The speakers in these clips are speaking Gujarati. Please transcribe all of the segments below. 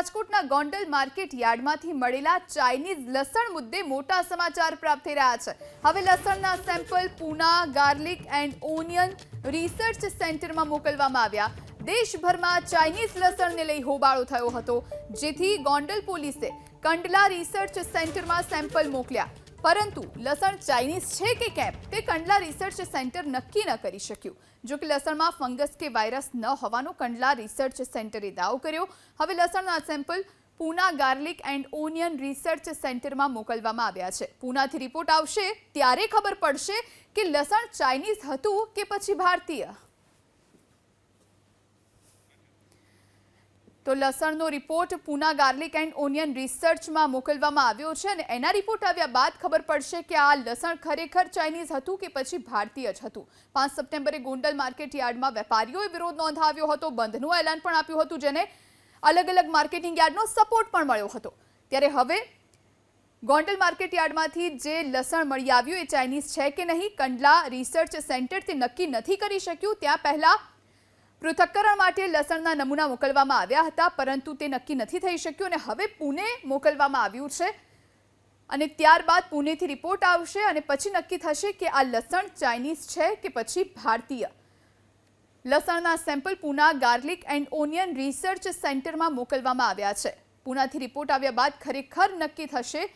રાજકોટના ગોંડલ માર્કેટ યાર્ડમાંથી મળેલા ચાઇનીઝ લસણ મુદ્દે મોટા સમાચાર પ્રાપ્ત થઈ રહ્યા છે. હવે લસણના sample Pune, garlic and onion research સેન્ટરમાં મોકલવામાં આવ્યા. દેશભરમાં ચાઇનીઝ લસણને લઈ હોબાળો થયો હતો. જેથી ગોંડલ પોલીસે કંડલા રિસર્ચ સેન્ટરમાં સેમ્પલ મોકલ્યા. પરંતુ લસણ ચાઇનીઝ છે કે કેમ તે કંડલા રિસર્ચ સેન્ટર નક્કી ન કરી શક્યું. જો કે લસણમાં ફંગસ કે વાયરસ ન હોવાનો કંડલા રિસર્ચ સેન્ટરે દાવો કર્યો. હવે લસણના sample Pune garlic and onion research સેન્ટરમાં મોકલવામાં આવ્યા છે. પૂનાથી રિપોર્ટ આવશે ત્યારે ખબર પડશે કે લસણ ચાઇનીઝ હતું કે પછી ભારતીય. તો લસણનો report Poona garlic and onion રિસર્ચમાં મોકલવામાં આવ્યો છે અને એના રિપોર્ટ આવ્યા બાદ ખબર પડશે કે આ લસણ ખરેખર ચાઇનીઝ હતું કે પછી ભારતીય જ હતું. પાંચ સપ્ટેમ્બરે ગોંડલ માર્કેટ યાર્ડમાં વેપારીઓએ વિરોધ નોંધાવ્યો હતો, બંધનું એલાન પણ આપ્યું હતું, જેને અલગ અલગ માર્કેટિંગ યાર્ડનો સપોર્ટ પણ મળ્યો હતો. ત્યારે હવે ગોંડલ માર્કેટ યાર્ડમાંથી જે લસણ મળી આવ્યું એ ચાઇનીઝ છે કે નહીં, કંડલા રિસર્ચ સેન્ટર તે નક્કી નથી કરી શક્યું. ત્યાં પહેલા પૃથક્કરણ માટે લસણના નમૂના મોકલવામાં આવ્યા હતા, પરંતુ તે નક્કી નથી થઈ શક્યું અને હવે પુણે મોકલવામાં આવ્યું છે. અને ત્યારબાદ પુણેથી રિપોર્ટ આવશે અને પછી નક્કી થશે કે આ લસણ ચાઇનીઝ છે કે પછી ભારતીય. લસણના sample Poona garlic and onion research સેન્ટરમાં મોકલવામાં આવ્યા છે. પૂનાથી રિપોર્ટ આવ્યા બાદ ખરેખર નક્કી થશે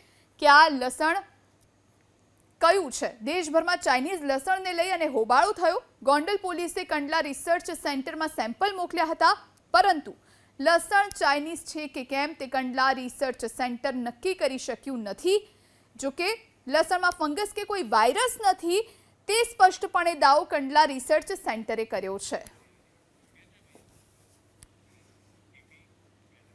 કે આ લસણ કયું છે? દેશભરમાં ચાઇનીઝ લસણને લઈ અને હોબાળો થયો. ગોંડલ પોલીસે કંડલા રિસર્ચ સેન્ટરમાં સેમ્પલ મોકલ્યા હતા. પરંતુ લસણ ચાઇનીઝ છે કે કેમ તે કંડલા રિસર્ચ સેન્ટર નક્કી કરી શક્યું નથી. જોકે લસણમાં ફંગસ કે કોઈ વાયરસ નથી, તે સ્પષ્ટપણે દાવો કંડલા રિસર્ચ સેન્ટરે કર્યો છે.